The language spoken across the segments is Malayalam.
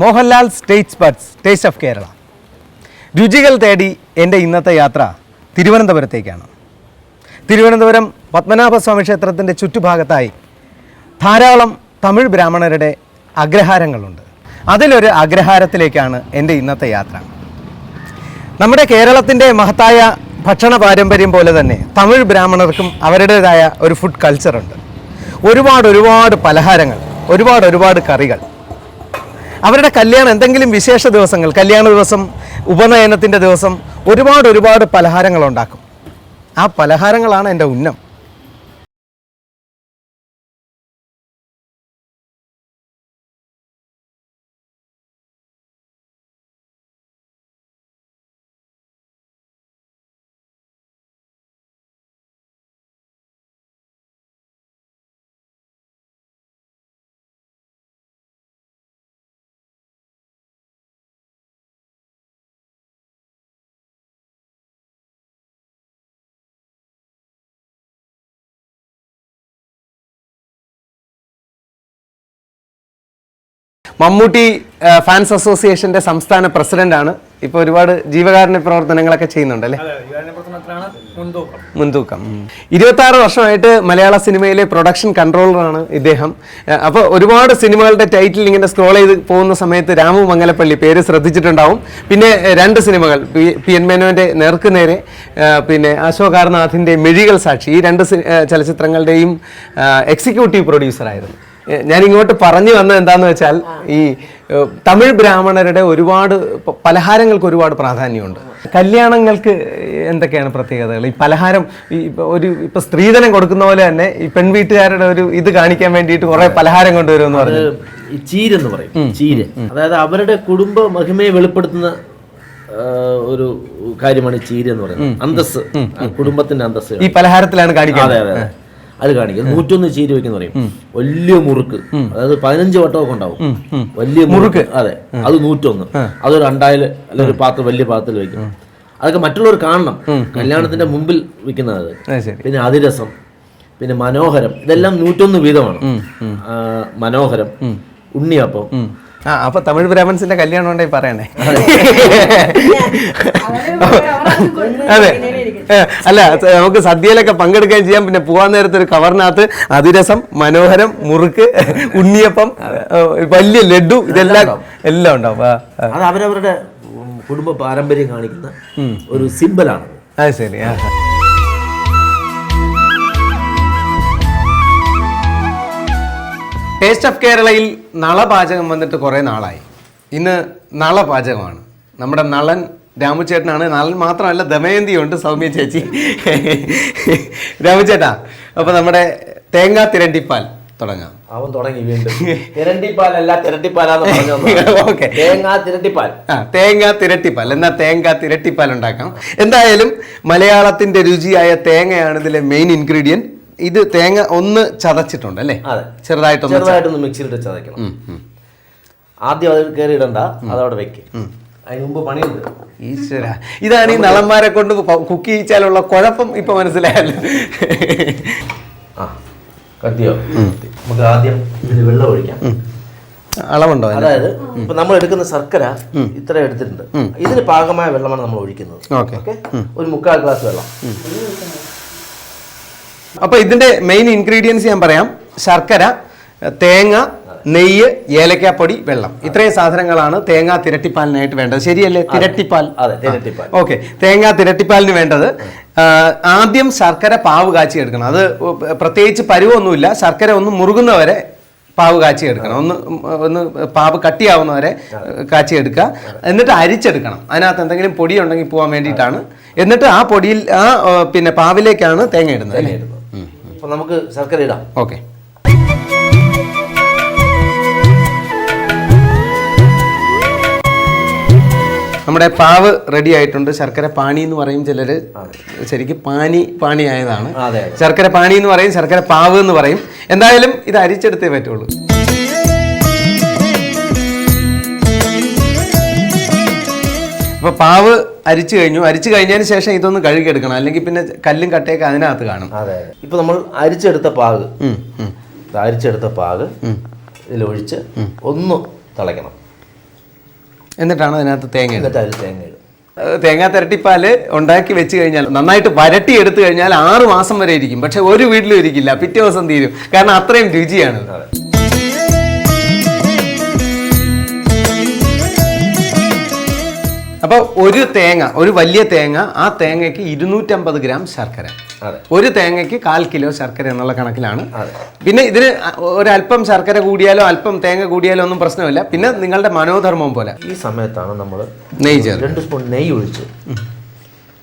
Mohanlal state buds taste of Kerala രുചികൾ തേടി എന്റെ ഇന്നത്തെ യാത്ര തിരുവനന്തപുരത്തേക്കാണ്. തിരുവനന്തപുരം പത്മനാഭസ്വാമി ക്ഷേത്രത്തിന്റെ ചുറ്റുഭാഗത്തായി ധാരാളം തമിഴ് ബ്രാഹ്മണരുടെ അഗ്രഹാരങ്ങളുണ്ട് അതിലൊരു അഗ്രഹാരത്തിലേക്കാണ് എന്റെ ഇന്നത്തെ യാത്ര. നമ്മുടെ കേരളത്തിന്റെ മഹത്തായ ഭക്ഷണ പാരമ്പര്യം പോലെ തന്നെ തമിഴ് ബ്രാഹ്മണർക്കും അവരുടേതായ ഒരു ഫുഡ് കൾച്ചറുണ്ട് ഒരുപാട് ഒരുപാട് പലഹാരങ്ങൾ ഒരുപാട് ഒരുപാട് കറികൾ അവരുടെ കല്യാണം എന്തെങ്കിലും വിശേഷ ദിവസങ്ങൾ കല്യാണ ദിവസം ഉപനയനത്തിന്റെ ദിവസം ഒരുപാട് ഒരുപാട് പലഹാരങ്ങൾ ഉണ്ടാക്കും. ആ പലഹാരങ്ങളാണ് എന്റെ ഉന്നം. മമ്മൂട്ടി ഫാൻസ് അസോസിയേഷന്റെ സംസ്ഥാന പ്രസിഡന്റാണ്. ഇപ്പൊ ഒരുപാട് ജീവകാരുണ്യ പ്രവർത്തനങ്ങളൊക്കെ ചെയ്യുന്നുണ്ട് അല്ലേ? മുൻതൂക്കം. ഇരുപത്തി ആറ് വർഷമായിട്ട് മലയാള സിനിമയിലെ പ്രൊഡക്ഷൻ കൺട്രോളറാണ് ഇദ്ദേഹം. അപ്പോൾ ഒരുപാട് സിനിമകളുടെ ടൈറ്റിൽ ഇങ്ങനെ സ്ക്രോൾ ചെയ്ത് പോകുന്ന സമയത്ത് രാമു മംഗലപ്പള്ളി പേര് ശ്രദ്ധിച്ചിട്ടുണ്ടാവും. പിന്നെ രണ്ട് സിനിമകൾ പി എൻ മേനോന്റെ നേർക്ക് നേരെ പിന്നെ അശോകാർനാഥിന്റെ മെഴികൾ സാക്ഷി. ഈ രണ്ട് ചലച്ചിത്രങ്ങളുടെയും എക്സിക്യൂട്ടീവ് പ്രൊഡ്യൂസറായിരുന്നു എഹ്, ഞാൻ ഇങ്ങോട്ട് പറഞ്ഞു വന്നത് എന്താന്ന് വെച്ചാൽ ഈ തമിഴ് ബ്രാഹ്മണരുടെ ഒരുപാട് പലഹാരങ്ങൾക്ക് ഒരുപാട് പ്രാധാന്യമുണ്ട്. കല്യാണങ്ങൾക്ക് എന്തൊക്കെയാണ് പ്രത്യേകതകൾ? ഈ പലഹാരം ഈ ഇപ്പൊ ഒരു ഇപ്പൊ സ്ത്രീധനം കൊടുക്കുന്ന പോലെ തന്നെ ഈ പെൺവീട്ടുകാരുടെ ഒരു ഇത് കാണിക്കാൻ വേണ്ടിയിട്ട് കുറെ പലഹാരം കൊണ്ടുവരും എന്ന് പറഞ്ഞു ഈ ചീരെന്ന് പറയും. ചീര്. അതായത് അവരുടെ കുടുംബ മഹിമയെ വെളിപ്പെടുത്തുന്ന ഒരു കാര്യമാണ് ചീര എന്ന് പറയുന്നത്. അന്തസ് കുടുംബത്തിന്റെ അന്തസ് ഈ പലഹാരത്തിലാണ് കാണിക്കുന്നത് അതെ അതെ അത് കാണിക്കും നൂറ്റൊന്ന് ചീരുവയ്ക്ക് വെക്കുന്ന പറയും. വലിയ മുറുക്ക്. അതായത് പതിനഞ്ച് വട്ടമൊക്കെ ഉണ്ടാവും. വലിയ മുറുക്ക്. അതെ. അത് നൂറ്റൊന്ന്. അത് രണ്ടായിൽ അല്ലെങ്കിൽ ഒരു പാത്രം വലിയ പാത്രത്തിൽ വെക്കും അതൊക്കെ മറ്റുള്ളവർ കാണണം. കല്യാണത്തിന്റെ മുമ്പിൽ വിൽക്കുന്നത് പിന്നെ അതിരസം. പിന്നെ മനോഹരം. ഇതെല്ലാം നൂറ്റൊന്ന് വീതമാണ്. മനോഹരം. ഉണ്ണിയപ്പം. ആ അപ്പൊ തമിഴ് ബ്രാഹ്മൺസിന്റെ കല്യാണം ഉണ്ടായി പറയണേ. അതെ. അല്ല നമുക്ക് സദ്യയിലൊക്കെ പങ്കെടുക്കുകയും ചെയ്യാം. പിന്നെ പോകാൻ നേരത്തെ ഒരു കവറിനകത്ത് അതിരസം മനോഹരം മുറുക്ക് ഉണ്ണിയപ്പം വലിയ ലഡു ഇതെല്ലാം എല്ലാം ഉണ്ടാവും. അത് അവരവരുടെ കുടുംബ പാരമ്പര്യം കാണിക്കുന്ന ഒരു സിമ്പിളാണ് അത് ശരി ആ. ടേസ്റ്റ് ഓഫ് കേരളയിൽ നളപാചകം വന്നിട്ട് കുറേ നാളായി. ഇന്ന് നളപാചകമാണ്. നമ്മുടെ നളൻ രാമുചേട്ടനാണ്. നളൻ മാത്രമല്ല ദമയന്തിയുണ്ട് സൗമ്യ ചേച്ചി. രാമുചേട്ടാ അപ്പോൾ നമ്മുടെ തേങ്ങാ തിരണ്ടിപ്പാൽ തുടങ്ങാം. അവൻ തുടങ്ങി വീണ്ടും. തിരണ്ടിപ്പാലല്ല തിരട്ടിപ്പാലാന്ന് പറഞ്ഞു ഓക്കെ. തേങ്ങ തിരട്ടിപ്പാൽ. ആ തേങ്ങ തിരട്ടിപ്പാൽ. എന്നാ തേങ്ങ തിരട്ടിപ്പാൽ ഉണ്ടാക്കാം? എന്തായാലും മലയാളത്തിന്റെ രുചിയായ തേങ്ങയാണ് ഇതിലെ മെയിൻ ഇൻഗ്രീഡിയന്റ് ഇത് തേങ്ങ ഒന്ന് ചതച്ചിട്ടുണ്ട് അല്ലേ? അതെ. ചെറുതായിട്ടൊന്ന് ചെറുതായിട്ടൊന്ന് മിക്സിയിലിട്ട് ചതയ്ക്കണം. ആദ്യം അത് കയറി ഇടണ്ട അതവിടെ വെക്ക്. അതിന് മുമ്പ് പണിയുണ്ട്. ഈശ്വര. ഇതാണ് ഈ നളന്മാരെ കൊണ്ട് കുക്ക് ചെയ്യിച്ചാലുള്ള കുഴപ്പം ഇപ്പൊ മനസ്സിലായല്ലോ ആ കത്തിയോ നമുക്ക് ആദ്യം ഇതിന് വെള്ളം ഒഴിക്കാം. അളവുണ്ടോ? അതായത് ഇപ്പൊ നമ്മൾ എടുക്കുന്ന ശർക്കര ഇത്ര എടുത്തിട്ടുണ്ട്. ഇതിന് പാകമായ വെള്ളമാണ് നമ്മൾ ഒഴിക്കുന്നത്. ഓക്കെ. ഓക്കെ? ഒരു മുക്കാൽ ഗ്ലാസ് വെള്ളം. അപ്പൊ ഇതിന്റെ മെയിൻ ഇൻഗ്രീഡിയൻസ് ഞാൻ പറയാം. ശർക്കര തേങ്ങ നെയ്യ് ഏലക്കാപ്പൊടി വെള്ളം. ഇത്രയും സാധനങ്ങളാണ് തേങ്ങ തിരട്ടിപ്പാലിനായിട്ട് വേണ്ടത്. ശരിയല്ലേ? തിരട്ടിപ്പാൽ. ഓക്കെ. തേങ്ങ തിരട്ടിപ്പാലിന് വേണ്ടത് ആദ്യം ശർക്കര പാവ് കാച്ചി എടുക്കണം. അത് പ്രത്യേകിച്ച് പരുവൊന്നുമില്ല. ശർക്കര ഒന്ന് മുറുകുന്നവരെ പാവ് കാച്ചി എടുക്കണം. ഒന്ന് ഒന്ന് പാവ് കട്ടിയാവുന്നവരെ കാച്ചി എടുക്കുക. എന്നിട്ട് അരിച്ചെടുക്കണം. അതിനകത്ത് എന്തെങ്കിലും പൊടി ഉണ്ടെങ്കിൽ പോകാൻ വേണ്ടിയിട്ടാണ്. എന്നിട്ട് ആ പൊടിയിൽ ആ ആ, പിന്നെ പാവിലേക്കാണ് തേങ്ങ ഇടുന്നത് അല്ലേ? അപ്പൊ നമുക്ക് ശർക്കര ഇടാം. ഓക്കെ. നമ്മുടെ പാവ് റെഡി ആയിട്ടുണ്ട്. ശർക്കര പാണി എന്ന് പറയും ചിലർ ശരിക്കും പാനി പാണി ആയതാണ്. ശർക്കര പാണി എന്ന് പറയും ശർക്കര പാവ് എന്ന് പറയും. എന്തായാലും ഇത് അരിച്ചെടുത്തേ പറ്റുള്ളൂ. അപ്പൊ പാവ് അരിച്ചു കഴിഞ്ഞു. അരിച്ചു കഴിഞ്ഞതിന് ശേഷം ഇതൊന്ന് കഴുകിയെടുക്കണം. അല്ലെങ്കിൽ പിന്നെ കല്ലും കട്ടയൊക്കെ അതിനകത്ത് കാണും. അതെ ഇപ്പൊ നമ്മൾ അരിച്ചെടുത്ത പാക്. അരിച്ചെടുത്ത പാക് ഇതിലൊഴിച്ച് ഒന്ന് തിളയ്ക്കണം. എന്നിട്ടാണ് അതിനകത്ത് തേങ്ങ എന്നിട്ട് അതിൽ തേങ്ങ ഇടും തേങ്ങാ തിരട്ടിപ്പാൽ ഉണ്ടാക്കി വെച്ച് കഴിഞ്ഞാൽ നന്നായിട്ട് വരട്ടി എടുത്തു കഴിഞ്ഞാൽ ആറ് മാസം വരെ ഇരിക്കും. പക്ഷെ ഒരു വീട്ടിലും ഇരിക്കില്ല. പിറ്റേ ദിവസം തീരും. കാരണം അത്രയും രുചിയാണ്. അപ്പോൾ ഒരു തേങ്ങ ഒരു വലിയ തേങ്ങ ആ തേങ്ങയ്ക്ക് ഇരുന്നൂറ്റമ്പത് ഗ്രാം ശർക്കര. അതെ. ഒരു തേങ്ങയ്ക്ക് കാൽ കിലോ ശർക്കര എന്നുള്ള കണക്കിലാണ്. അതെ. പിന്നെ ഇതിന് ഒരല്പം ശർക്കര കൂടിയാലോ അല്പം തേങ്ങ കൂടിയാലോ ഒന്നും പ്രശ്നമില്ല. പിന്നെ നിങ്ങളുടെ മനോധർമ്മം പോലെ. ഈ സമയത്താണ് നമ്മൾ നെയ്യ് ചേർത്ത് രണ്ട് സ്പൂൺ നെയ്യ് ഒഴിച്ച്.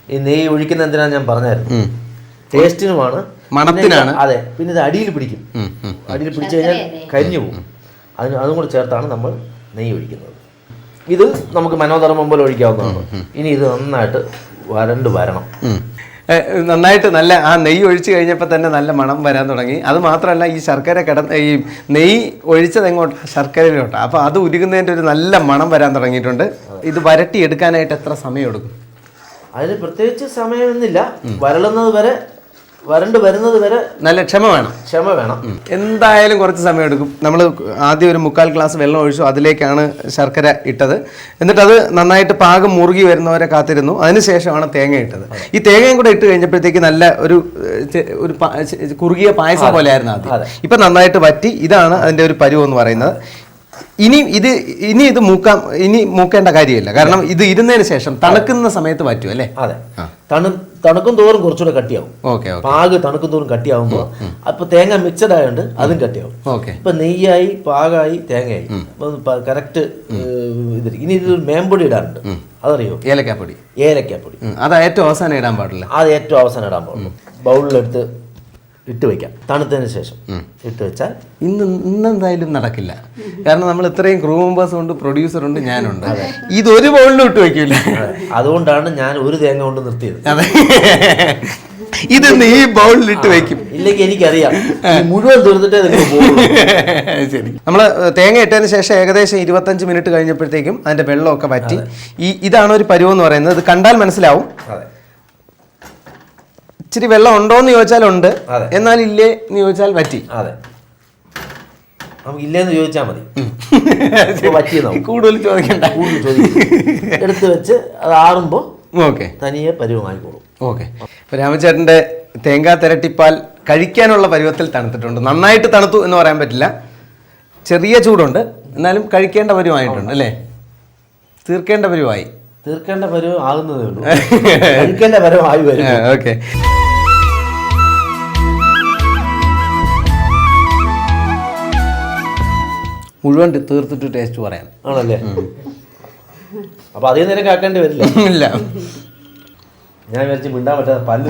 ഈ നെയ്യ് ഒഴിക്കുന്ന എന്തിനാ ഞാൻ പറഞ്ഞായിരുന്നു. ടേസ്റ്റിനുമാണ്. മണത്തിനാണ്. അതെ പിന്നെ ഇത് അടിയിൽ പിടിക്കും. അടിയിൽ പിടിച്ചു കഴിഞ്ഞാൽ കരിഞ്ഞു പോകും. അതിന് അതും കൂടെ ചേർത്താണ് നമ്മൾ നെയ്യ് ഒഴിക്കുന്നത്. ഇത് നമുക്ക് മനോധർമ്മം പോലെ ഒഴിക്കാവുന്നതാണ്. ഇനി ഇത് നന്നായിട്ട് വരണ്ട് വരണം. നന്നായിട്ട് നല്ല ആ നെയ്യ് ഒഴിച്ചു കഴിഞ്ഞപ്പോൾ തന്നെ നല്ല മണം വരാൻ തുടങ്ങി. അത് മാത്രമല്ല ഈ ശർക്കര കിടന്ന് ഈ നെയ്യ് ഒഴിച്ചത് എങ്ങോട്ട് ശർക്കരയിലോട്ട്. അപ്പോൾ അത് ഉരുകുന്നതിന്റെ ഒരു നല്ല മണം വരാൻ തുടങ്ങിയിട്ടുണ്ട്. ഇത് വരട്ടി എടുക്കാനായിട്ട് എത്ര സമയം എടുക്കും അതിന് പ്രത്യേകിച്ച് സമയമൊന്നുമില്ല വരളുന്നത് വരെ വരണ്ട് വരുന്നത് വരെ നല്ല ക്ഷമ വേണം. ക്ഷമ വേണം. എന്തായാലും കുറച്ച് സമയം എടുക്കും. നമ്മൾ ആദ്യം ഒരു മുക്കാൽ ഗ്ലാസ് വെള്ളം ഒഴിച്ചു അതിലേക്കാണ് ശർക്കര ഇട്ടത്. എന്നിട്ട് അത് നന്നായിട്ട് പാകം മുറുകി വരുന്നവരെ കാത്തിരുന്നു. അതിനുശേഷമാണ് തേങ്ങ ഇട്ടത്. ഈ തേങ്ങയും കൂടെ ഇട്ട് കഴിഞ്ഞപ്പോഴത്തേക്ക് നല്ല ഒരു ഒരു കുറുകിയ പായസം പോലെയായിരുന്നു ആയിരുന്നു ആദ്യം ഇപ്പം നന്നായിട്ട് വറ്റി. ഇതാണ് അതിന്റെ ഒരു പരുവെന്ന് പറയുന്നത്. ഇനി ഇത് ഇനി ഇത് മൂക്കാം ഇനി മൂക്കേണ്ട കാര്യമില്ല. കാരണം ഇത് ഇരുന്നതിന് ശേഷം തണുക്കുന്ന സമയത്ത് പറ്റും അല്ലേ? അതെ. തണു തണുക്കും തോറും കുറച്ചുകൂടെ കട്ടിയാവും. ഓക്കെ പാക് തണുക്കും തോറും കട്ടിയാവുമ്പോൾ അപ്പൊ തേങ്ങ മിക്സഡ് ആയതുകൊണ്ട് അതും കട്ടിയാവും. ഓക്കെ. ഇപ്പൊ നെയ്യായി പാകായി തേങ്ങയായി. അപ്പൊ കറക്റ്റ് ഇത് ഇനി ഇത് മേമ്പൊടി ഇടാറുണ്ട്. അതറിയോ? ഏലക്കാപ്പൊടി. ഏലക്കാപ്പൊടി. അത് ഏറ്റവും അവസാനം ഇടാൻ പാടില്ല അത് ഏറ്റവും അവസാനം ഇടാൻ പാടുള്ളൂ. ബൗളിലെടുത്ത് ഇട്ട് വെക്കാം. തണുത്തതിന് ശേഷം. ഇട്ട് വെച്ചാൽ ഇന്ന് ഇന്നെന്തായാലും നടക്കില്ല. കാരണം നമ്മൾ ഇത്രയും ക്രൂ മെമ്പേഴ്സ് ഉണ്ട് പ്രൊഡ്യൂസർ ഉണ്ട് ഞാനുണ്ട്. ഒരു ബോളിലും ഇട്ട് വെക്കില്ല അതുകൊണ്ടാണ് ഞാൻ ഒരു തേങ്ങ കൊണ്ട് നിർത്തിയത്. അതെ. ഇത് നീ ബൗളിൽ ഇട്ട് വെക്കും. ഇല്ലെങ്കിൽ എനിക്കറിയാം. മുഴുവൻ തീർത്തിട്ടേ ശരി. നമ്മൾ തേങ്ങ ഇട്ടതിന് ശേഷം ഏകദേശം ഇരുപത്തഞ്ച് മിനിറ്റ് കഴിഞ്ഞപ്പോഴത്തേക്കും അതിന്റെ വെള്ളമൊക്കെ വറ്റി. ഈ ഇതാണ് ഒരു പരുവം എന്ന് പറയുന്നത്. ഇത് കണ്ടാൽ മനസ്സിലാവും. അതെ. ഇച്ചിരി വെള്ളം ഉണ്ടോ എന്ന് ചോദിച്ചാൽ ഉണ്ട്. എന്നാൽ ഇല്ലേ എന്ന് ചോദിച്ചാൽ പറ്റി. അതെ. നമുക്ക് ഇല്ലേന്ന് ചോദിച്ചാൽ മതി കൂടുതൽ ചോദിക്കണ്ട. കൂടുതൽ ചോദിക്കും എടുത്ത് വെച്ച് അത് ആറുമ്പോൾ ഓക്കെ. തനിയെ പരുവമായിക്കോളും ഓക്കെ. അപ്പോൾ രാമചേട്ടന്റെ തേങ്ങാ തിരട്ടിപ്പാൽ കഴിക്കാനുള്ള പരുവത്തിൽ തണുത്തിട്ടുണ്ട്. നന്നായിട്ട് തണുത്തു എന്ന് പറയാൻ പറ്റില്ല. ചെറിയ ചൂടുണ്ട്. എന്നാലും കഴിക്കേണ്ട പരുവമായിട്ടുണ്ട് അല്ലേ? തീർക്കേണ്ട പരുവായി. തീർക്കേണ്ട പരുവം ആകുന്നതേ ഉള്ളൂ. കഴിക്കേണ്ട പരുവമായി വരും. ഓക്കെ. മുഴുവൻ തീർത്തിട്ട് ടേസ്റ്റ് പറയാം. ആണല്ലേ? അപ്പൊ അതേ നേരം കാക്കേണ്ടി വരില്ല? ഇല്ല. ഞാൻ വിചാരിച്ച് മിണ്ടാൻ പറ്റാതെ പല്ല്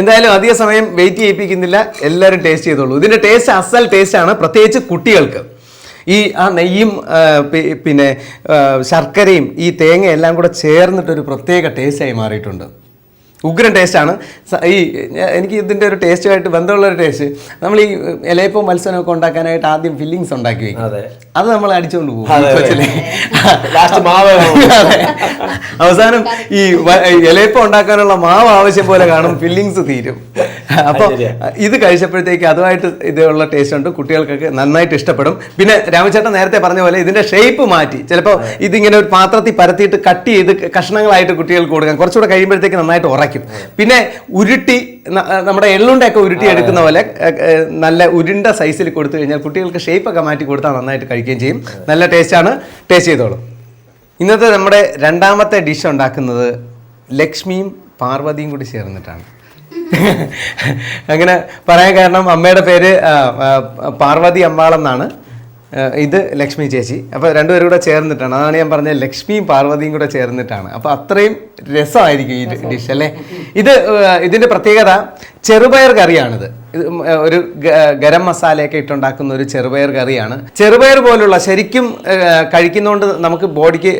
എന്തായാലും അധിക സമയം വെയിറ്റ് ചെയ്യിപ്പിക്കുന്നില്ല. എല്ലാവരും ടേസ്റ്റ് ചെയ്തോളൂ. ഇതിന്റെ ടേസ്റ്റ് അസൽ ടേസ്റ്റ് ആണ് പ്രത്യേകിച്ച് കുട്ടികൾക്ക്. ഈ ആ നെയ്യും പിന്നെ ശർക്കരയും ഈ തേങ്ങയെല്ലാം കൂടെ ചേർന്നിട്ടൊരു പ്രത്യേക ടേസ്റ്റായി മാറിയിട്ടുണ്ട്. ഉഗ്രൻ ടേസ്റ്റാണ് ഈ എനിക്ക് ഇതിന്റെ ഒരു ടേസ്റ്റുമായിട്ട് ബന്ധമുള്ള ഒരു ടേസ്റ്റ് നമ്മൾ ഈ ഇലയപ്പം മത്സരമൊക്കെ ഉണ്ടാക്കാനായിട്ട് ആദ്യം ഫില്ലിങ്സ് ഉണ്ടാക്കി വെക്കും. അതെ. നമ്മൾ അടിച്ചുകൊണ്ട് പോകും. അവസാനം ഈ ഇലയപ്പം ഉണ്ടാക്കാനുള്ള മാവ് ആവശ്യം പോലെ കാണും. ഫില്ലിങ്സ് തീരും. അപ്പോൾ ഇത് കഴിച്ചപ്പോഴത്തേക്ക് അതുമായിട്ട് ഇതുള്ള ടേസ്റ്റ് ഉണ്ട്. കുട്ടികൾക്കൊക്കെ നന്നായിട്ട് ഇഷ്ടപ്പെടും. പിന്നെ രാമചേട്ടൻ നേരത്തെ പറഞ്ഞ പോലെ ഇതിന്റെ ഷേപ്പ് മാറ്റി. ചിലപ്പോൾ ഇതിങ്ങനെ ഒരു പാത്രത്തിൽ പരത്തിയിട്ട് കട്ട് ചെയ്ത് കഷ്ണങ്ങളായിട്ട് കുട്ടികൾക്ക് കൊടുക്കാം. കുറച്ചുകൂടെ കഴിയുമ്പോഴത്തേക്ക് നന്നായിട്ട് ഉറയ്ക്കും പിന്നെ ഉരുട്ടി നമ്മുടെ എള്ളുണ്ടൊക്കെ ഉരുട്ടി എടുക്കുന്ന പോലെ നല്ല ഉരുണ്ട സൈസിൽ കൊടുത്തു കഴിഞ്ഞാൽ കുട്ടികൾക്ക് ഷേപ്പ് ഒക്കെ മാറ്റി കൊടുത്താൽ നന്നായിട്ട് കഴിക്കുകയും ചെയ്യും. നല്ല ടേസ്റ്റാണ് ടേസ്റ്റ് ചെയ്തോളും. ഇന്നത്തെ നമ്മുടെ രണ്ടാമത്തെ ഡിഷ് ഉണ്ടാക്കുന്നത് ലക്ഷ്മിയും പാർവതിയും കൂടി ചേർന്നിട്ടാണ്. അങ്ങനെ പറയാൻ കാരണം അമ്മയുടെ പേര് പാർവതി അമ്പാളം എന്നാണ് ആ, ഇത് ലക്ഷ്മി ചേച്ചി. അപ്പോൾ രണ്ടുപേരും കൂടെ ചേർന്നിട്ടാണ്. അതാണ് ഞാൻ പറഞ്ഞത്. ലക്ഷ്മിയും പാർവതിയും കൂടെ ചേർന്നിട്ടാണ്. അപ്പോൾ അത്രയും രസമായിരിക്കും ഈ ഡിഷ് അല്ലേ? ഇത് ഇതിന്റെ ഇതിന്റെ പ്രത്യേകത ചെറുപയർ കറിയാണിത്. ഇത് ഒരു ഗരം മസാലയൊക്കെ ഇട്ടുണ്ടാക്കുന്ന ഒരു ചെറുപയർ കറിയാണ്. ചെറുപയർ പോലുള്ള ശരിക്കും കഴിക്കുന്നതുകൊണ്ട് നമുക്ക് ബോഡിക്ക്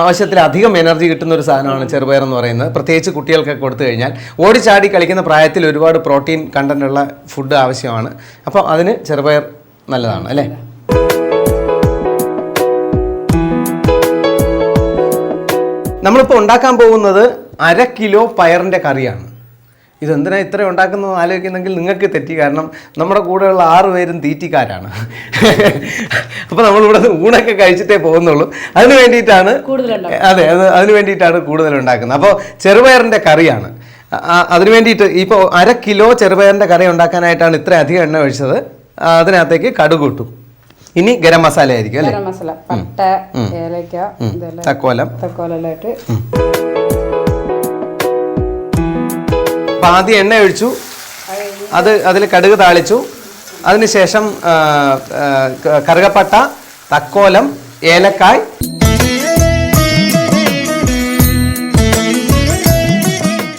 ആവശ്യത്തിൽ അധികം എനർജി കിട്ടുന്ന ഒരു സാധനമാണ് ചെറുപയർ എന്ന് പറയുന്നത്. പ്രത്യേകിച്ച് കുട്ടികൾക്ക് കൊടുത്തു കഴിഞ്ഞാൽ ഓടിച്ചാടി കളിക്കുന്ന പ്രായത്തിൽ ഒരുപാട് പ്രോട്ടീൻ കണ്ടന്റ് ഉള്ള ഫുഡ് ആവശ്യമാണ്. അപ്പോൾ അതിന് ചെറുപയർ നല്ലതാണ് അല്ലേ? നമ്മളിപ്പോൾ ഉണ്ടാക്കാൻ പോകുന്നത് അര കിലോ പയറിന്റെ കറിയാണ്. ഇതെന്തിനാ ഇത്ര ഉണ്ടാക്കുന്നത് ആലോചിക്കുന്നെങ്കിൽ നിങ്ങൾക്ക് തെറ്റി കാരണം നമ്മുടെ കൂടെയുള്ള ആറ് പേരും തീറ്റിക്കാരാണ്. അപ്പോൾ നമ്മളിവിടെ ഊണൊക്കെ കഴിച്ചിട്ടേ പോകുന്നുള്ളൂ. അതിന് വേണ്ടിയിട്ടാണ് അതെ അത് അതിന് വേണ്ടിയിട്ടാണ് കൂടുതൽ ഉണ്ടാക്കുന്നത്. അപ്പോൾ ചെറുപയറിന്റെ കറിയാണ്. അതിന് വേണ്ടിയിട്ട് ഇപ്പോൾ അര കിലോ ചെറുപയറിന്റെ കറി ഉണ്ടാക്കാനായിട്ടാണ് ഇത്ര അധികം എണ്ണ ഒഴിച്ചത്. അതിനകത്തേക്ക് കടുക് ഇട്ടു. ഇനി ഗരം മസാല ആയിരിക്കും അല്ലേ? ഗരം മസാല പട്ട ഏലക്ക ഇതെല്ലാം തക്കോലം. തക്കോലെല്ലാം ഇട്ട് അപ്പം ആദ്യം എണ്ണ ഒഴിച്ചു. അത് അതിൽ കടുക് താളിച്ചു. അതിനുശേഷം കറുകപ്പട്ട തക്കോലം ഏലക്കായ്.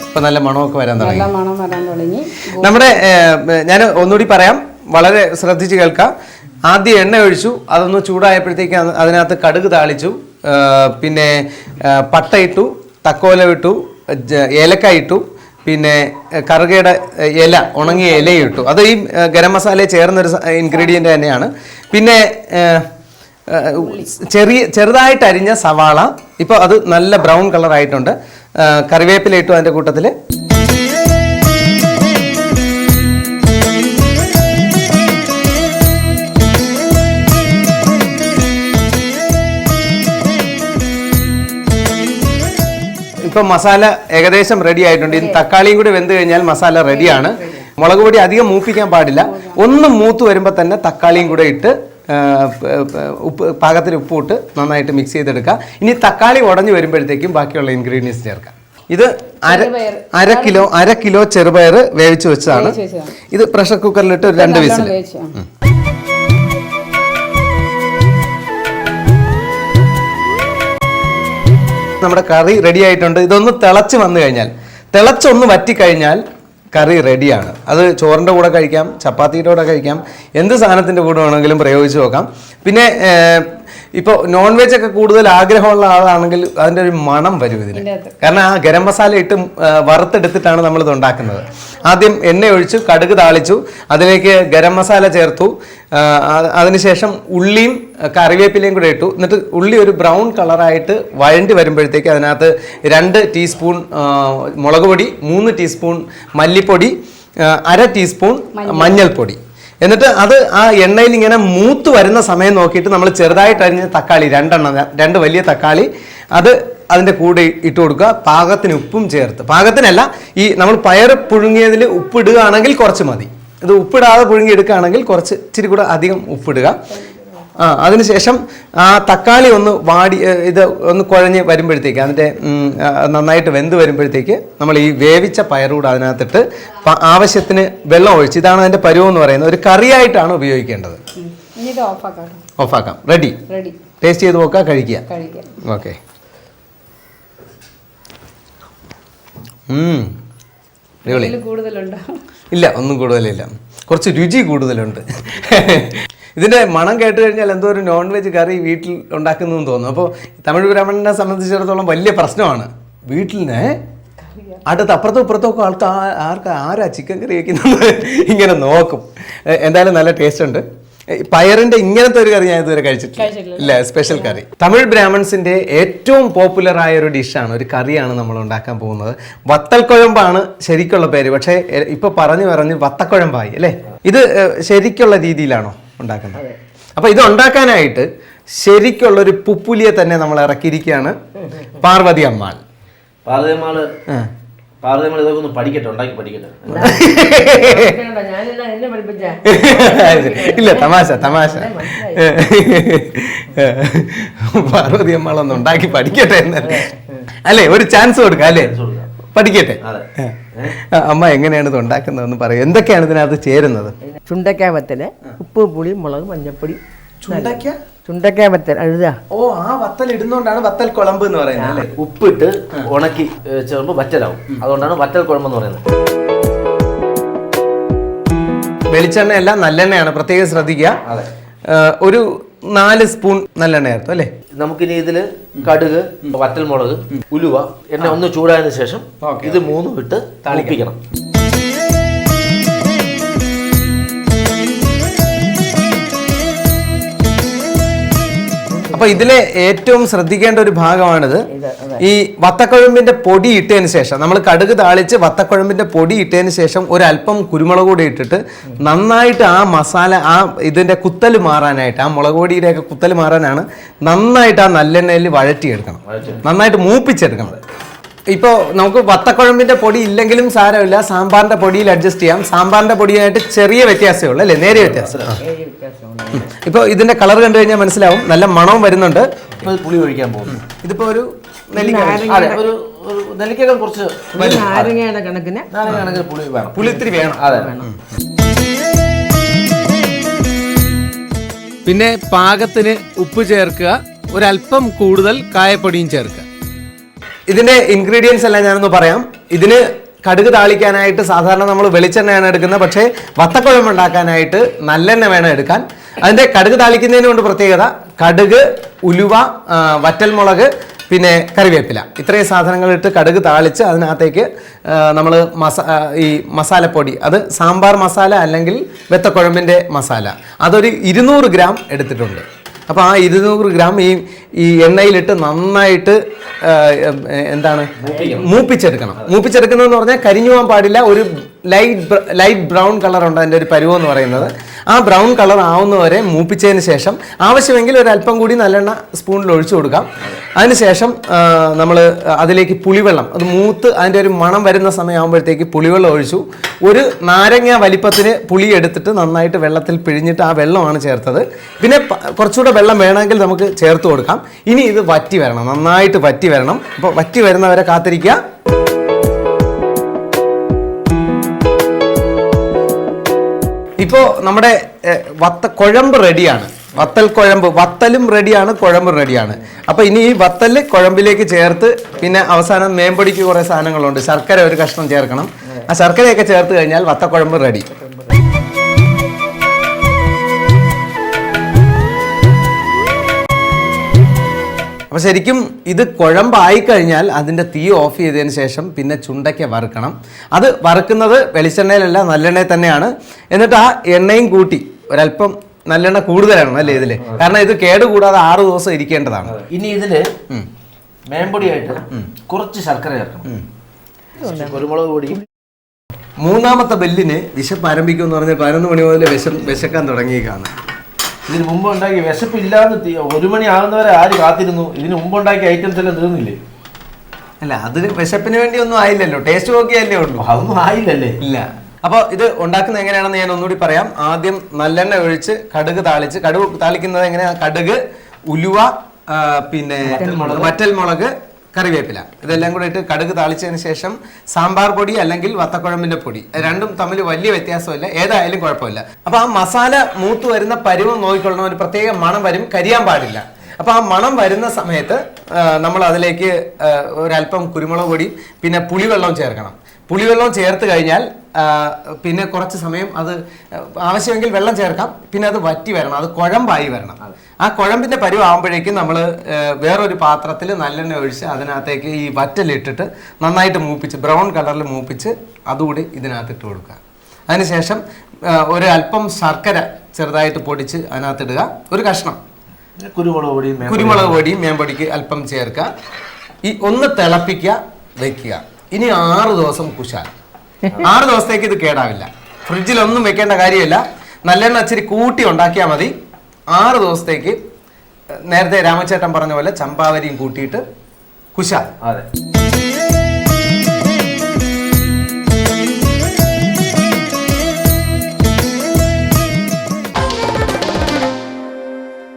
ഇപ്പൊ നല്ല മണമൊക്കെ വരാൻ തുടങ്ങി. നമ്മുടെ ഞാൻ ഒന്നുകൂടി പറയാം. വളരെ ശ്രദ്ധിച്ച് കേൾക്കാം. ആദ്യം എണ്ണ ഒഴിച്ചു അതൊന്ന് ചൂടായപ്പോഴത്തേക്ക് അതിനകത്ത് കടുക് താളിച്ചു പിന്നെ പട്ട ഇട്ടു തക്കോല ഇട്ടു ഏലക്ക ഇട്ടു പിന്നെ കറുകയുടെ ഇല ഉണങ്ങിയ ഇലയും ഇട്ടു. അത് ഈ ഗരം മസാലയിൽ ചേർന്നൊരു ഇൻഗ്രീഡിയന്റ് തന്നെയാണ്. പിന്നെ ചെറിയ ചെറുതായിട്ട് അരിഞ്ഞ സവാള. ഇപ്പോൾ അത് നല്ല ബ്രൗൺ കളറായിട്ടുണ്ട്. കറിവേപ്പില ഇട്ടു അതിന്റെ കൂട്ടത്തിൽ ഇപ്പൊ മസാല ഏകദേശം റെഡി ആയിട്ടുണ്ട്. ഇനി തക്കാളിയും കൂടി വെന്ത് കഴിഞ്ഞാൽ മസാല റെഡിയാണ് മുളക് പൊടി അധികം മൂപ്പിക്കാൻ പാടില്ല. ഒന്ന് മൂത്ത് വരുമ്പോൾ തന്നെ തക്കാളിയും കൂടെ ഇട്ട് ഉപ്പ് പാകത്തിന് ഉപ്പ് ഇട്ട് നന്നായിട്ട് മിക്സ് ചെയ്തെടുക്കുക ഇനി തക്കാളി ഉടഞ്ഞു വരുമ്പോഴത്തേക്കും ബാക്കിയുള്ള ഇൻഗ്രീഡിയൻസ് ചേർക്കാം. ഇത് അര അര കിലോ അര കിലോ ചെറുപയർ വേവിച്ച് വെച്ചതാണ്. ഇത് പ്രഷർ കുക്കറിലിട്ട് രണ്ട് വിസിൽ നമ്മുടെ കറി റെഡി ആയിട്ടുണ്ട്. ഇതൊന്ന് തിളച്ച് വന്നു കഴിഞ്ഞാൽ തിളച്ചൊന്ന് വറ്റിക്കഴിഞ്ഞാൽ കറി റെഡിയാണ് അത് ചോറിന്റെ കൂടെ കഴിക്കാം ചപ്പാത്തിയുടെ കൂടെ കഴിക്കാം എന്ത് സാധനത്തിന്റെ കൂടെ വേണമെങ്കിലും പ്രയോഗിച്ച് നോക്കാം. പിന്നെ ഇപ്പോൾ നോൺ വെജ് ഒക്കെ കൂടുതൽ ആഗ്രഹമുള്ള ആളാണെങ്കിൽ അതിന്റെ ഒരു മണം വരും ഇതിന്. കാരണം ആ ഗരം മസാല ഇട്ട് വറുത്തെടുത്തിട്ടാണ് നമ്മളിത് ഉണ്ടാക്കുന്നത്. ആദ്യം എണ്ണ ഒഴിച്ചു കടുക് താളിച്ചു അതിലേക്ക് ഗരം മസാല ചേർത്തു അതിനുശേഷം ഉള്ളിയും കറിവേപ്പിലയും കൂടെ ഇട്ടു. എന്നിട്ട് ഉള്ളി ഒരു ബ്രൗൺ കളറായിട്ട് വഴണ്ടി വരുമ്പോഴത്തേക്ക് അതിനകത്ത് രണ്ട് ടീസ്പൂൺ മുളക് പൊടി മൂന്ന് ടീസ്പൂൺ മല്ലിപ്പൊടി അര ടീസ്പൂൺ മഞ്ഞൾപ്പൊടി. എന്നിട്ട് അത് ആ എണ്ണയിൽ ഇങ്ങനെ മൂത്ത് വരുന്ന സമയം നോക്കിയിട്ട് നമ്മൾ ചെറുതായിട്ട് അരിഞ്ഞ തക്കാളി രണ്ടെണ്ണം രണ്ട് വലിയ തക്കാളി അത് അതിന്റെ കൂടെ ഇട്ട് കൊടുക്കുക. പാകത്തിന് ഉപ്പും ചേർത്ത്. പാകത്തിനല്ല ഈ നമ്മൾ പയർ പുഴുങ്ങിയതിൽ ഉപ്പിടുകയാണെങ്കിൽ കുറച്ച് മതി. ഇത് ഉപ്പിടാതെ പുഴുങ്ങി എടുക്കുകയാണെങ്കിൽ കുറച്ച് ഇച്ചിരി കൂടെ അധികം ഉപ്പിടുക. ആ അതിനുശേഷം ആ തക്കാളി ഒന്ന് വാടി ഇത് ഒന്ന് കുഴഞ്ഞ് വരുമ്പോഴത്തേക്ക് അതിന്റെ നന്നായിട്ട് വെന്ത് വരുമ്പോഴത്തേക്ക് നമ്മൾ ഈ വേവിച്ച പയറൂടെ അതിനകത്തിട്ട് ആവശ്യത്തിന് വെള്ളം ഒഴിച്ച് ഇതാണ് അതിന്റെ പരുവം എന്ന് പറയുന്നത് ഒരു കറിയായിട്ടാണ് ഉപയോഗിക്കേണ്ടത്. ഓഫാക്കാം. റെഡി റെഡി ടേസ്റ്റ് ചെയ്ത് നോക്കാം കഴിക്കുക. കഴിക്കാം ഓക്കെ ഇല്ല ഒന്നും കൂടുതലില്ല. കുറച്ച് രുചി കൂടുതലുണ്ട്. ഇതിന്റെ മണം കേട്ട് കഴിഞ്ഞാൽ എന്തോ ഒരു നോൺ വെജ് കറി വീട്ടിൽ ഉണ്ടാക്കുന്നു എന്ന് തോന്നുന്നു. അപ്പോൾ തമിഴ് ബ്രാഹ്മണനെ സംബന്ധിച്ചിടത്തോളം വലിയ പ്രശ്നമാണ്. വീട്ടിലിന് അടുത്ത് അപ്പുറത്തും ഇപ്പുറത്തും ഒക്കെ ആൾക്ക് ആർക്ക് ആരാ ചിക്കൻ കറി വെക്കുന്നത്? ഇങ്ങനെ നോക്കും. എന്തായാലും നല്ല ടേസ്റ്റ് ഉണ്ട്. പയറിന്റെ ഇങ്ങനത്തെ ഒരു കറി ഞാൻ ഇതുവരെ കഴിച്ചിട്ടില്ല. ഇല്ല സ്പെഷ്യൽ കറി. തമിഴ് ബ്രാഹ്മൺസിന്റെ ഏറ്റവും പോപ്പുലർ ആയ ഒരു ഡിഷാണ് ഒരു കറിയാണ് നമ്മൾ ഉണ്ടാക്കാൻ പോകുന്നത്. വത്തൽക്കുഴമ്പാണ് ശരിക്കുള്ള പേര്. പക്ഷേ ഇപ്പോൾ ഇപ്പൊ പറഞ്ഞു പറഞ്ഞ് വത്തക്കുഴമ്പായി അല്ലേ? ഇത് ശരിക്കുള്ള രീതിയിലാണോ? ഉണ്ടാക്കുന്നത് അപ്പൊ ഇത് ഉണ്ടാക്കാനായിട്ട് ശരിക്കുള്ള ഒരു പുപ്പുലിയെ തന്നെ നമ്മൾ ഇറക്കിയിരിക്കുകയാണ് പാർവതി അമ്മാൾ. പാർവതി അമ്മാൾ ഇതൊക്കെ ഒന്ന് പഠിക്കട്ടെ ഉണ്ടാക്കി പഠിക്കട്ടെ. ഇല്ല തമാശ തമാശ. പാർവതി അമ്മാൾ ഒന്ന് ഉണ്ടാക്കി പഠിക്കട്ടെ എന്നല്ലേ അല്ലേ ഒരു ചാൻസ് കൊടുക്കാം അല്ലേ? പഠിക്കട്ടെ. അതെ. അമ്മ എങ്ങനെയാണ് ഇത് ഉണ്ടാക്കുന്നതെന്ന് പറയും. എന്തൊക്കെയാണ് ഇതിനകത്ത് ചേരുന്നത്? ചുണ്ടക്കായ വത്തൽ ഉപ്പ് പുളി മുളക് മഞ്ഞപ്പൊടി ചുണ്ടക്ക വത്തൽ എഴുതാ ഓ ആ വത്തൽ ഇടുന്നോണ്ടാണ് വത്തൽ കുളമ്പ് എന്ന് പറയുന്നത് അല്ലേ? ഉപ്പിട്ട് ഉണക്കി ചേർക്കുമ്പോൾ വറ്റലാവും. അതുകൊണ്ടാണ് വറ്റൽ കുളമ്പ് എന്ന് പറയുന്നത് വെളിച്ചെണ്ണയല്ല നല്ലെണ്ണയാണ്. പ്രത്യേകം ശ്രദ്ധിക്കുക. അതെ. ഒരു നാല് സ്പൂൺ നല്ലെണ്ണ ചേർത്തു അല്ലേ? നമുക്കിനി ഇതിൽ കടുക് വറ്റൽമുളക് ഉലുവ എണ്ണ ഒന്ന് ചൂടായതിനു ശേഷം ഇത് മൂന്നും ഇട്ട് തളിപ്പിക്കണം അപ്പൊ ഇതിലെ ഏറ്റവും ശ്രദ്ധിക്കേണ്ട ഒരു ഭാഗമാണിത്. ഈ വത്തക്കുഴമ്പിന്റെ പൊടി ഇട്ടതിന് ശേഷം നമ്മൾ കടുക് താളിച്ച് വത്തക്കുഴമ്പിന്റെ പൊടി ഇട്ടതിന് ശേഷം ഒരല്പം കുരുമുളക് കൂടി ഇട്ടിട്ട് നന്നായിട്ട് ആ മസാല ആ ഇതിന്റെ കുത്തൽ മാറാനായിട്ട് ആ മുളക് പൊടിയുടെ ഒക്കെ കുത്തൽ മാറാനാണ് നന്നായിട്ട് ആ നല്ലെണ്ണയിൽ വഴറ്റിയെടുക്കണം. നന്നായിട്ട് മൂപ്പിച്ചെടുക്കണം. ഇപ്പോൾ നമുക്ക് വത്തക്കുഴമ്പിന്റെ പൊടി ഇല്ലെങ്കിലും സാരമില്ല. സാമ്പാറിന്റെ പൊടിയിൽ അഡ്ജസ്റ്റ് ചെയ്യാം. സാമ്പാറിന്റെ പൊടിയായിട്ട് ചെറിയ വ്യത്യാസമേ ഉള്ളൂ അല്ലേ? നേരിയ വ്യത്യാസം. ഇപ്പൊ ഇതിന്റെ കളർ കണ്ടു കഴിഞ്ഞാൽ മനസ്സിലാവും. നല്ല മണവും വരുന്നുണ്ട്. ഇപ്പൊ പുളി ഒഴിക്കാൻ പോകും ഇതിപ്പോ ഒരു നെല്ലിക്ക അതെ. ഒരു ഒരു കുറച്ച് നാരങ്ങയുടെ കണക്കിന് നാരങ്ങയാണെങ്കിൽ പുളി വേണം. പുളി ഇത്തിരി വേണം. അതെ. പിന്നെ പാകത്തിന് ഉപ്പ് ചേർക്കുക. ഒരല്പം കൂടുതൽ കായപ്പൊടിയും ചേർക്കുക. ഇതിന്റെ ഇൻഗ്രീഡിയൻസ് എല്ലാം ഞാനൊന്ന് പറയാം. ഇതിന് കടുക് താളിക്കാനായിട്ട് സാധാരണ നമ്മൾ വെളിച്ചെണ്ണയാണ് എടുക്കുന്നത്. പക്ഷേ വത്തക്കുഴമ്പ് ഉണ്ടാക്കാനായിട്ട് നല്ലെണ്ണ വേണം എടുക്കാൻ. അതിന്റെ കടുക് താളിക്കുന്നതിന് കൊണ്ട് പ്രത്യേകത കടുക് ഉലുവ വറ്റൽമുളക് പിന്നെ കറിവേപ്പില. ഇത്രയും സാധനങ്ങൾ ഇട്ട് കടുക് താളിച്ച് അതിനകത്തേക്ക് നമ്മൾ മസ ഈ മസാലപ്പൊടി. അത് സാമ്പാർ മസാല അല്ലെങ്കിൽ വെത്തക്കുഴമ്പിന്റെ മസാല. അതൊരു ഇരുന്നൂറ് ഗ്രാം എടുത്തിട്ടുണ്ട്. അപ്പോൾ ആ ഇരുന്നൂറ് ഗ്രാം ഈ ഈ എണ്ണയിലിട്ട് നന്നായിട്ട് എന്താണ്? മൂപ്പിച്ചെടുക്കണം. മൂപ്പിച്ചെടുക്കുന്നതെന്ന് പറഞ്ഞാൽ കരിഞ്ഞു പോകാൻ പാടില്ല. ഒരു ലൈറ്റ് ലൈറ്റ് ബ്രൗൺ കളറുണ്ട് അതിന്റെ ഒരു പരുവം എന്ന് പറയുന്നത്. ആ ബ്രൗൺ കളർ ആവുന്നവരെ മൂപ്പിച്ചതിന് ശേഷം ആവശ്യമെങ്കിൽ ഒരു അല്പം കൂടി നല്ലെണ്ണ സ്പൂണിൽ ഒഴിച്ചു കൊടുക്കാം. അതിനുശേഷം നമ്മൾ അതിലേക്ക് പുളിവെള്ളം അത് മൂത്ത് അതിന്റെ ഒരു മണം വരുന്ന സമയമാകുമ്പോഴത്തേക്ക് പുളിവെള്ളം ഒഴിച്ചു. ഒരു നാരങ്ങ വലിപ്പത്തിന് പുളി എടുത്തിട്ട് നന്നായിട്ട് വെള്ളത്തിൽ പിഴിഞ്ഞിട്ട് ആ വെള്ളമാണ് ചേർത്തത്. പിന്നെ കുറച്ചുകൂടെ വെള്ളം വേണമെങ്കിൽ നമുക്ക് ചേർത്ത് കൊടുക്കാം. ഇനി ഇത് വറ്റി വരണം നന്നായിട്ട് വറ്റി വരണം. അപ്പോൾ വറ്റി വരുന്നവരെ കാത്തിരിക്കുക. ഇപ്പോൾ നമ്മുടെ വത്ത കുഴമ്പ് റെഡിയാണ്. വത്തൽ കുഴമ്പ് വത്തലും റെഡിയാണ് കുഴമ്പ് റെഡിയാണ്. അപ്പൊ ഇനി ഈ വത്തൽ കുഴമ്പിലേക്ക് ചേർത്ത് പിന്നെ അവസാനം മേമ്പൊടിക്ക് കുറെ സാധനങ്ങളുണ്ട്. ശർക്കര ഒരു കഷ്ണം ചേർക്കണം. ആ ശർക്കരയൊക്കെ ചേർത്ത് കഴിഞ്ഞാൽ വത്തക്കുഴമ്പ് റെഡി. അപ്പൊ ശരിക്കും ഇത് കുഴമ്പായി കഴിഞ്ഞാൽ അതിന്റെ തീ ഓഫ് ചെയ്തതിന് ശേഷം പിന്നെ ചുണ്ടയ്ക്ക വറുക്കണം. അത് വറുക്കുന്നത് വെളിച്ചെണ്ണയിലല്ല നല്ലെണ്ണയിൽ തന്നെയാണ്. എന്നിട്ട് ആ എണ്ണയും കൂട്ടി ഒരല്പം നല്ലെണ്ണ കൂടുതലാണ് അല്ലേ ഇതിൽ? കാരണം ഇത് കേടുകൂടാതെ ആറ് ദിവസം ഇരിക്കേണ്ടതാണ്. ഇനി ഇതിൽ മേമ്പൊടിയായിട്ട് കുറച്ച് ശർക്കര ചേർക്കണം. കുരുമുളക് പൊടി. മൂന്നാമത്തെ ബെല്ലിന് വിശപ്പ് ആരംഭിക്കും എന്ന് പറഞ്ഞാൽ പതിനൊന്ന് മണി മുതൽ വിശം വിശക്കാൻ തുടങ്ങിയേക്കാണ് ഇതിന് മുമ്പ് ഉണ്ടാക്കിയ വിശപ്പ് ഇല്ലാന്ന് ഒരു മണി ആകുന്നവരെ ആര് കാത്തിരുന്നു? ഇതിന് മുമ്പ് ഉണ്ടാക്കിയ ഐറ്റംസ് എല്ലാം തീർന്നില്ലേ? അല്ല അത് വിശപ്പിന് വേണ്ടി ഒന്നും ആയില്ലല്ലോ. ടേസ്റ്റ് നോക്കിയല്ലേ ഉള്ളൂ. അതൊന്നും ആയില്ലല്ലേ? ഇല്ല. അപ്പോൾ ഇത് ഉണ്ടാക്കുന്നത് എങ്ങനെയാണെന്ന് ഞാൻ ഒന്നുകൂടി പറയാം. ആദ്യം നല്ലെണ്ണ ഒഴിച്ച് കടുക് താളിച്ച് കടുക് താളിക്കുന്നത് എങ്ങനെയാ? കടുക് ഉലുവ പിന്നെ മറ്റൽ വറ്റൽമുളക് കറിവേപ്പില. ഇതെല്ലാം കൂടെ ഇട്ട് കടുക് താളിച്ചതിന് ശേഷം സാമ്പാർ പൊടി അല്ലെങ്കിൽ വത്തക്കുഴമ്പിന്റെ പൊടി. രണ്ടും തമ്മിൽ വലിയ വ്യത്യാസമില്ല. ഏതായാലും കുഴപ്പമില്ല. അപ്പൊ ആ മസാല മൂത്ത് വരുന്ന പരുവം നോക്കിക്കൊള്ളണം. ഒരു പ്രത്യേക മണം വരും കരിയാൻ പാടില്ല. അപ്പൊ ആ മണം വരുന്ന സമയത്ത് നമ്മൾ അതിലേക്ക് ഒരല്പം കുരുമുളക് പൊടി പിന്നെ പുളിവെള്ളം ചേർക്കണം. പുളിവെള്ളം ചേർത്ത് കഴിഞ്ഞാൽ പിന്നെ കുറച്ച് സമയം അത് ആവശ്യമെങ്കിൽ വെള്ളം ചേർക്കാം. പിന്നെ അത് വറ്റി വരണം. അത് കുഴമ്പായി വരണം. ആ കുഴമ്പിന്റെ പരിവാകുമ്പോഴേക്കും നമ്മൾ വേറൊരു പാത്രത്തിൽ നല്ലെണ്ണ ഒഴിച്ച് അതിനകത്തേക്ക് ഈ വറ്റലിട്ടിട്ട് നന്നായിട്ട് മൂപ്പിച്ച് ബ്രൗൺ കളറിൽ മൂപ്പിച്ച് അതുകൂടി ഇതിനകത്ത് ഇട്ട് കൊടുക്കുക. അതിനുശേഷം ഒരു അല്പം ശർക്കര ചെറുതായിട്ട് പൊടിച്ച് അതിനകത്തിടുക. ഒരു കഷ്ണം. കുരുമുളക് പൊടിയും. കുരുമുളക് പൊടിയും മേമ്പൊടിക്ക് അല്പം ചേർക്കുക. ഈ ഒന്ന് തിളപ്പിക്കുക വെക്കുക. ഇനി ആറ് ദിവസം കുശാൽ. ആറ് ദിവസത്തേക്ക് ഇത് കേടാവില്ല. ഫ്രിഡ്ജിലൊന്നും വെക്കേണ്ട കാര്യമില്ല. നല്ലെണ്ണ ഇച്ചിരി കൂട്ടി ഉണ്ടാക്കിയാൽ മതി. ആറ് ദിവസത്തേക്ക് നേരത്തെ രാമചേട്ടൻ പറഞ്ഞ പോലെ ചമ്പാവരിയും കൂട്ടിയിട്ട് കുശാൽ. അതെ.